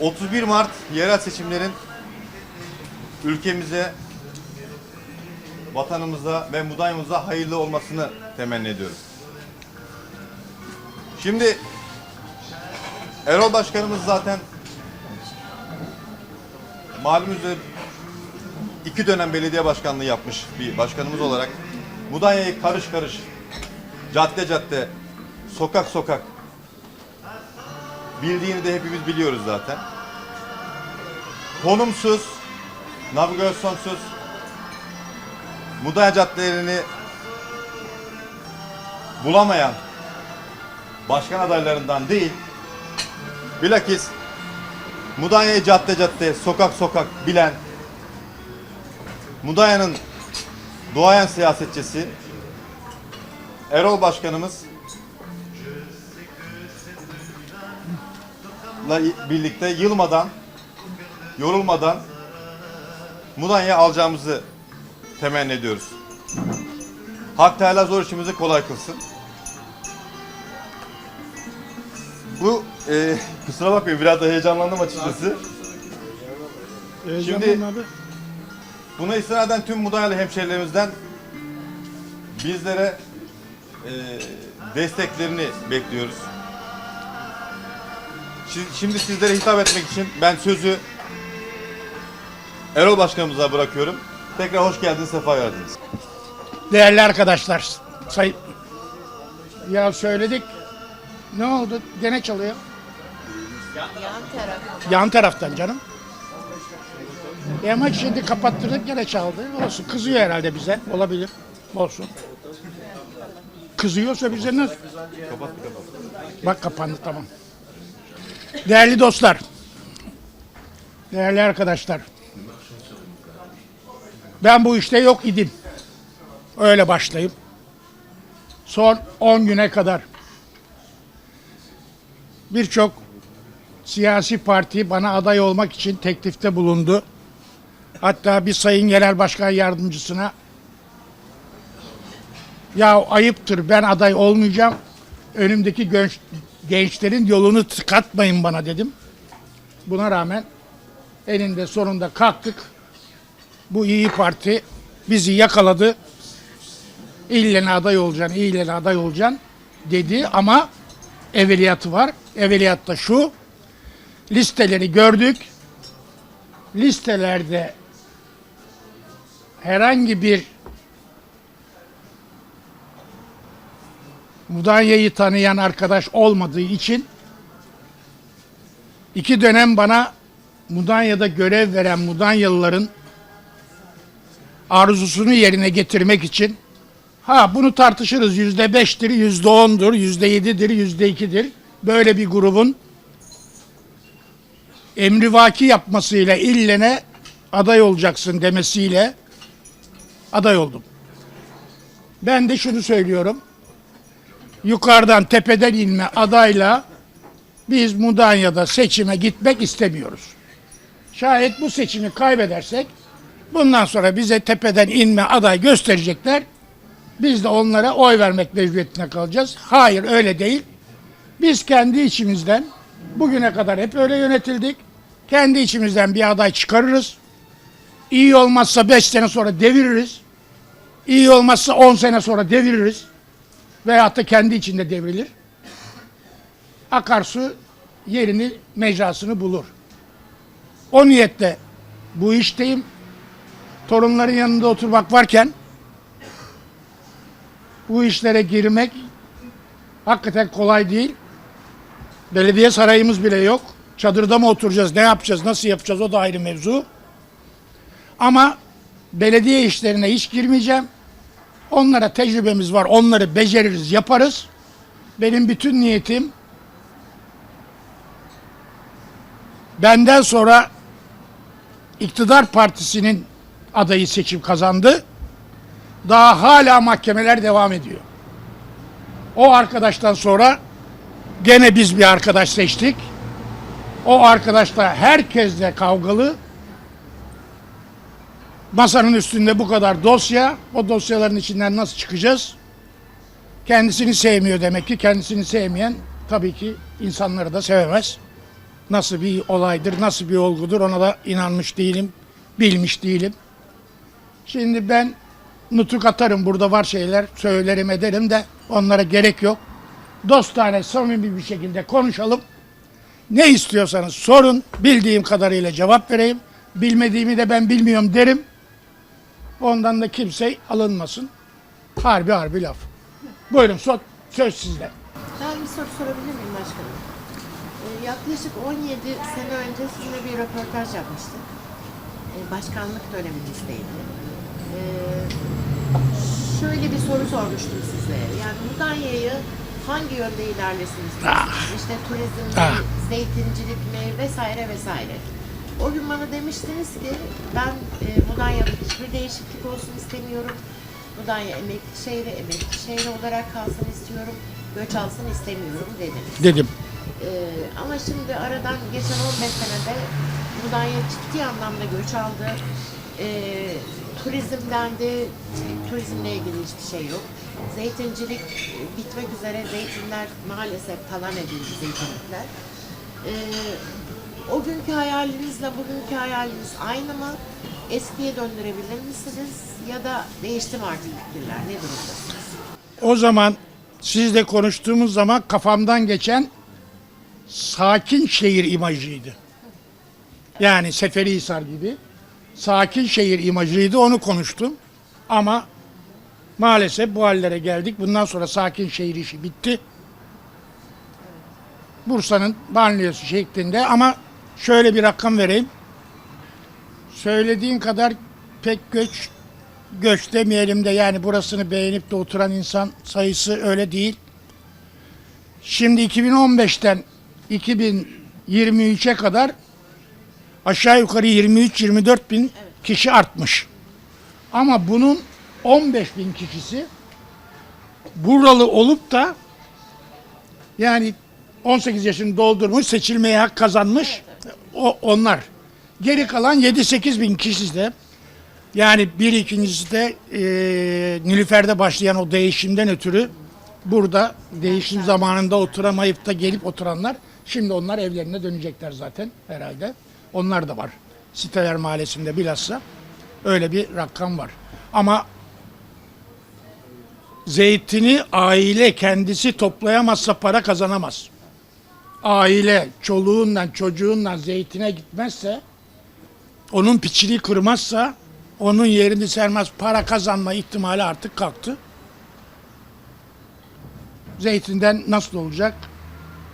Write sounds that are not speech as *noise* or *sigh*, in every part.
31 Mart yerel seçimlerin ülkemize, vatanımıza ve Mudanya'mıza hayırlı olmasını temenni ediyorum. Şimdi Erol Başkanımız zaten malum üzere iki dönem belediye başkanlığı yapmış bir başkanımız olarak Mudanya'yı karış karış, cadde cadde, sokak sokak bildiğini de hepimiz biliyoruz zaten. Konumsuz, navigasyonsuz Mudanya caddelerini bulamayan başkan adaylarından değil, bilakis Mudanya'yı cadde cadde, sokak sokak bilen, Mudanya'nın duayen siyasetçisi Erol Başkanımız birlikte yılmadan, yorulmadan Mudanya'ya alacağımızı temenni ediyoruz. Hak Teala zor işimizi kolay kılsın. Bu e, *laughs* kusura bakmayın biraz da heyecanlandım açıkçası. Şimdi-. Buna istinaden tüm Mudanyalı hemşehrilerimizden bizlere e, desteklerini bekliyoruz. Şi- Şimdi sizlere hitap etmek için ben sözü Erol Başkanımıza bırakıyorum. Tekrar hoş geldiniz, sefa geldiniz. Değerli arkadaşlar. Say ya söyledik. Ne oldu? Gene çalıyor. Yan tarafı. Yan taraftan canım. E ama şimdi kapattırdık gene çaldı. Olsun. Kızıyor herhalde bize. Olabilir. Olsun. Kızıyorsa bize nasıl? Kapat kapat. Bak kapandı tamam. Değerli dostlar. Değerli arkadaşlar. Ben bu işte yok idim. Öyle başlayayım. Son 10 güne kadar birçok siyasi parti bana aday olmak için teklifte bulundu. Hatta bir sayın genel başkan yardımcısına ya ayıptır ben aday olmayacağım. Önümdeki genç, gençlerin yolunu tıkatmayın bana dedim. Buna rağmen eninde sonunda kalktık. Bu iyi Parti bizi yakaladı. İlle aday olacaksın, ille aday olacaksın dedi ama evveliyatı var. Evveliyat da şu. Listeleri gördük. Listelerde herhangi bir Mudanya'yı tanıyan arkadaş olmadığı için iki dönem bana Mudanya'da görev veren Mudanyalıların arzusunu yerine getirmek için ha bunu tartışırız yüzde beştir, yüzde ondur, yüzde yedidir, yüzde ikidir. Böyle bir grubun emrivaki yapmasıyla illene aday olacaksın demesiyle aday oldum. Ben de şunu söylüyorum yukarıdan tepeden inme adayla biz Mudanya'da seçime gitmek istemiyoruz. Şayet bu seçimi kaybedersek bundan sonra bize tepeden inme aday gösterecekler. Biz de onlara oy vermek mecburiyetine kalacağız. Hayır öyle değil. Biz kendi içimizden bugüne kadar hep öyle yönetildik. Kendi içimizden bir aday çıkarırız. İyi olmazsa 5 sene sonra deviririz. İyi olmazsa 10 sene sonra deviririz veyahut da kendi içinde devrilir. Akarsu yerini, mecrasını bulur. O niyetle bu işteyim. Torunların yanında oturmak varken bu işlere girmek hakikaten kolay değil. Belediye sarayımız bile yok. Çadırda mı oturacağız, ne yapacağız, nasıl yapacağız o da ayrı mevzu. Ama belediye işlerine hiç girmeyeceğim. Onlara tecrübemiz var. Onları beceririz, yaparız. Benim bütün niyetim benden sonra iktidar partisinin adayı seçim kazandı. Daha hala mahkemeler devam ediyor. O arkadaştan sonra gene biz bir arkadaş seçtik. O arkadaşla herkesle kavgalı. Masanın üstünde bu kadar dosya. O dosyaların içinden nasıl çıkacağız? Kendisini sevmiyor demek ki. Kendisini sevmeyen tabii ki insanları da sevemez. nasıl bir olaydır, nasıl bir olgudur ona da inanmış değilim, bilmiş değilim. Şimdi ben nutuk atarım burada var şeyler söylerim ederim de onlara gerek yok. Dostane samimi bir şekilde konuşalım. Ne istiyorsanız sorun. Bildiğim kadarıyla cevap vereyim. Bilmediğimi de ben bilmiyorum derim. Ondan da kimse alınmasın. Harbi harbi laf. Buyurun so- söz sizde. Ben bir soru sorabilir miyim başkanım? Ee, yaklaşık 17 sene önce sizinle bir röportaj yapmıştık. Ee, başkanlık döneminizdeydi. Ee, şöyle bir soru sormuştum size. Yani Mudanya'yı hangi yönde ilerlesin istiyorsunuz? İşte turizm Ah. zeytincilik mi vesaire vesaire. O gün bana demiştiniz ki ben e, Mudanya'da hiçbir değişiklik olsun istemiyorum. Mudanya emekli şehri, emekli şehri olarak kalsın istiyorum. Göç alsın istemiyorum dediniz. Dedim. Ee, ama şimdi aradan geçen 15 senede Mudanya ciddi anlamda göç aldı. Ee, turizmdendi, turizmle ilgili hiçbir şey yok. Zeytincilik e, bitmek üzere, zeytinler maalesef talan edildi zeytinlikler. Ee, o günkü hayalinizle bugünkü hayaliniz aynı mı? Eskiye döndürebilir misiniz? Ya da değişti mi artık fikirler? Ne durumdasınız? O zaman sizle konuştuğumuz zaman kafamdan geçen sakin şehir imajıydı. Yani Seferihisar gibi sakin şehir imajıydı onu konuştum. Ama maalesef bu hallere geldik. Bundan sonra sakin şehir işi bitti. Bursa'nın banliyosu şeklinde ama şöyle bir rakam vereyim. Söylediğin kadar pek göç göç demeyelim de yani burasını beğenip de oturan insan sayısı öyle değil. Şimdi 2015'ten 2023'e kadar aşağı yukarı 23-24 bin kişi artmış. Ama bunun 15 bin kişisi buralı olup da yani 18 yaşını doldurmuş, seçilmeye hak kazanmış o, onlar. Geri kalan 7-8 bin kişi de yani bir ikincisi de e, Nilüfer'de başlayan o değişimden ötürü burada değişim zamanında oturamayıp da gelip oturanlar şimdi onlar evlerine dönecekler zaten herhalde. Onlar da var. Siteler Mahallesi'nde bilhassa öyle bir rakam var. Ama zeytini aile kendisi toplayamazsa para kazanamaz. Aile çoluğundan çocuğundan zeytine gitmezse onun piçini kırmazsa onun yerini sermez para kazanma ihtimali artık kalktı. Zeytinden nasıl olacak?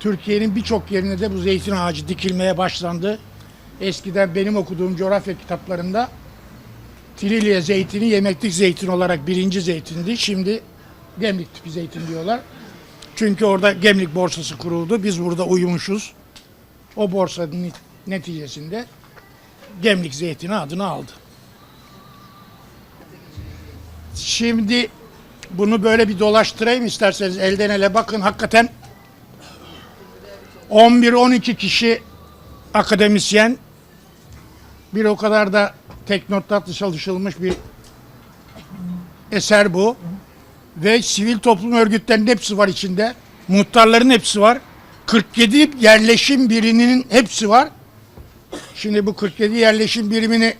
Türkiye'nin birçok yerine de bu zeytin ağacı dikilmeye başlandı. Eskiden benim okuduğum coğrafya kitaplarında Trilye zeytini yemeklik zeytin olarak birinci zeytindi. Şimdi Gemlik tipi zeytin diyorlar. Çünkü orada Gemlik borsası kuruldu. Biz burada uyumuşuz. O borsanın neticesinde Gemlik zeytini adını aldı. Şimdi bunu böyle bir dolaştırayım isterseniz elden ele bakın hakikaten 11-12 kişi akademisyen bir o kadar da teknokratlı çalışılmış bir eser bu. Ve sivil toplum örgütlerinin hepsi var içinde. Muhtarların hepsi var. 47 yerleşim biriminin hepsi var. Şimdi bu 47 yerleşim birimini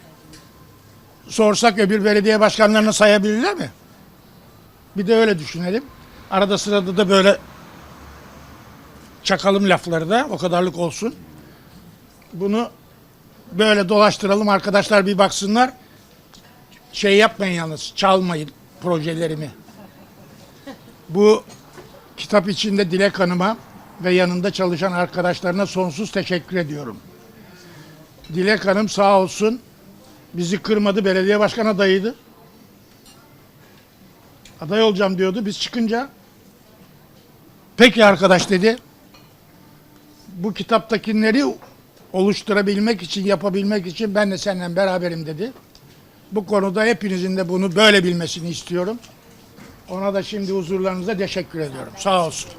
sorsak öbür belediye başkanlarını sayabilirler mi? Bir de öyle düşünelim. Arada sırada da böyle çakalım lafları da o kadarlık olsun. Bunu böyle dolaştıralım arkadaşlar bir baksınlar. Şey yapmayın yalnız çalmayın projelerimi. Bu kitap içinde Dilek Hanım'a ve yanında çalışan arkadaşlarına sonsuz teşekkür ediyorum. Dilek Hanım sağ olsun bizi kırmadı belediye başkan adayıydı. Aday olacağım diyordu biz çıkınca. Peki arkadaş dedi. Bu kitaptakileri oluşturabilmek için, yapabilmek için ben de seninle beraberim dedi. Bu konuda hepinizin de bunu böyle bilmesini istiyorum. Ona da şimdi huzurlarınızda teşekkür ediyorum. Sağ olsun.